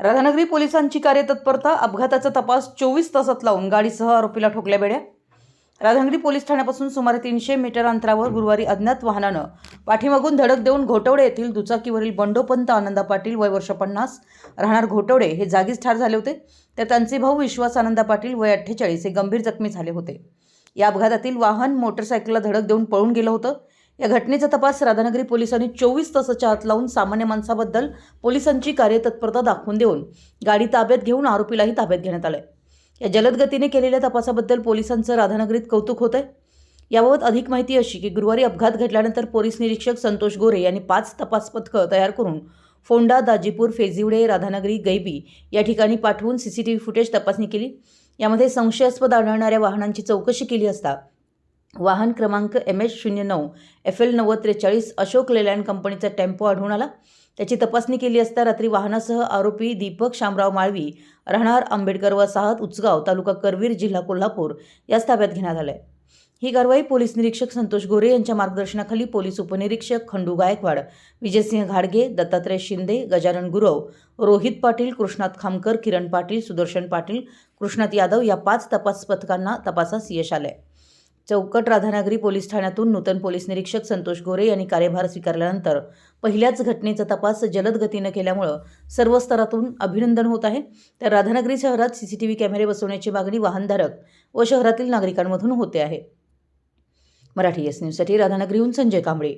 राधानगरी पोलिसांची कार्यतत्परता अपघाताचा तपास चोवीस तासात लावून गाडीसह आरोपीला ठोकल्या बेड्या. राधानगरी पोलीस ठाण्यापासून सुमारे तीनशे मीटर अंतरावर गुरुवारी अज्ञात वाहनानं पाठीमागून धडक देऊन घोटवडे येथील दुचाकीवरील बंडोपंत आनंदा पाटील वय वर्ष पन्नास राहणार घोटवडे हे जागीच ठार झाले होते. तर त्यांचे भाऊ विश्वास आनंदा पाटील वय अठ्ठेचाळीस हे गंभीर जखमी झाले होते. या अपघातातील वाहन मोटरसायकलला धडक देऊन पळून गेलं होतं. या घटनेचा तपास राधानगरी पोलिसांनी चोवीस तासाच्या आत लावून सामान्य माणसाबद्दल पोलिसांची कार्यतत्परता दाखवून देऊन गाडी ताब्यात घेऊन आरोपीलाही ताब्यात घेण्यात आलंय. या जलद गतीने केलेल्या तपासाबद्दल पोलिसांचं राधानगरीत कौतुक होत आहे याबाबत अधिक माहिती अशी की गुरुवारी अपघात घडल्यानंतर पोलीस निरीक्षक संतोष गोरे यांनी पाच तपास पथकं तयार करून फोंडा दाजीपूर फेजिवडे राधानगरी गैबी या ठिकाणी पाठवून C C T V footage तपासणी केली. यामध्ये संशयास्पद आढळणाऱ्या वाहनांची चौकशी केली असता वाहन क्रमांक एम एच शून्य नऊ एफ एल नव्वद त्रेचाळीस अशोक लेलँड कंपनीचा टेम्पो आढळून आला. त्याची तपासणी केली असता रात्री वाहनासह आरोपी दीपक शामराव माळवी राहणार आंबेडकर वसाहत उचगाव तालुका करवीर जिल्हा कोल्हापूर याच ताब्यात घेण्यात आलं ही कारवाई पोलीस निरीक्षक संतोष गोरे यांच्या मार्गदर्शनाखाली पोलीस उपनिरीक्षक खंडू गायकवाड विजयसिंह घाडगे दत्तात्रय शिंदे गजानन गुरव रोहित पाटील कृष्णात खामकर किरण पाटील सुदर्शन पाटील कृष्णात यादव या पाच तपास पथकांना तपासास यश आलं आहे चौकट राधानगरी पोलीस ठाण्यातून नूतन पोलीस निरीक्षक संतोष गोरे यांनी कार्यभार स्वीकारल्यानंतर पहिल्याच घटनेचा तपास जलद गतीनं केल्यामुळं सर्व स्तरातून अभिनंदन होत आहे. तर राधानगरी शहरात सीसीटीव्ही कॅमेरे बसवण्याची मागणी वाहनधारक व शहरातील नागरिकांमधून होते आहे. मराठी एस न्यूजसाठी राधानगरीहून संजय कांबळे.